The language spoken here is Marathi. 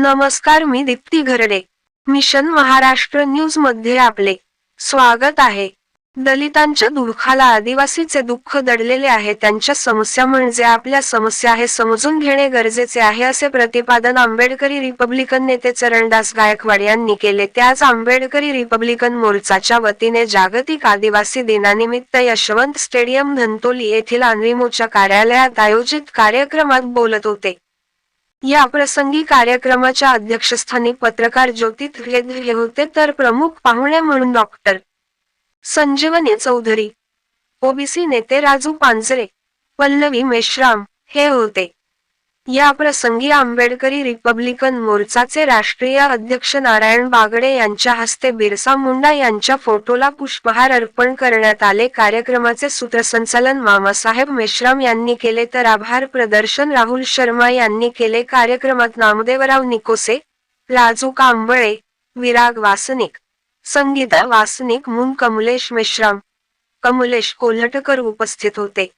नमस्कार मी दीप्ती घरडे. मिशन महाराष्ट्र न्यूजमध्ये आपले स्वागत आहे. दलितांच्या दुःखाला आदिवासीचे दुःख दडलेले आहे. त्यांच्या समस्या म्हणजे आपल्या समस्या हे समजून घेणे गरजेचे आहे असे प्रतिपादन आंबेडकरी रिपब्लिकन नेते चरणदास गायकवाड यांनी केले. त्याच आंबेडकरी रिपब्लिकन मोर्चाच्या वतीने जागतिक आदिवासी दिनानिमित्त यशवंत स्टेडियम धंतोली येथील अन्विमोच्या कार्यालयात आयोजित कार्यक्रमात बोलत होते. या प्रसंगी कार्यक्रमाच्या अध्यक्षस्थानी पत्रकार ज्योती त्रिवेद हे होते तर प्रमुख पाहुणे म्हणून डॉक्टर संजीवनी चौधरी. ओबीसी नेते राजू पांजरे पल्लवी मेश्राम हे होते. या प्रसंगी आंबेडकरी रिपब्लिकन मोर्चाचे राष्ट्रीय अध्यक्ष नारायण बागडे यांच्या हस्ते बिरसा मुंडा यांच्या फोटोला पुष्पहार अर्पण करण्यात आले. कार्यक्रमाचे सूत्रसंचालन मामासाहेब मेश्राम यांनी केले. तर आभार प्रदर्शन राहुल शर्मा यांनी केले. कार्यक्रमात नामदेवराव निकोसे राजू कांबळे विराग वासनिक संगीता वासनिक मुन कमलेश मेश्राम कमलेश कोल्हटकर उपस्थित होते.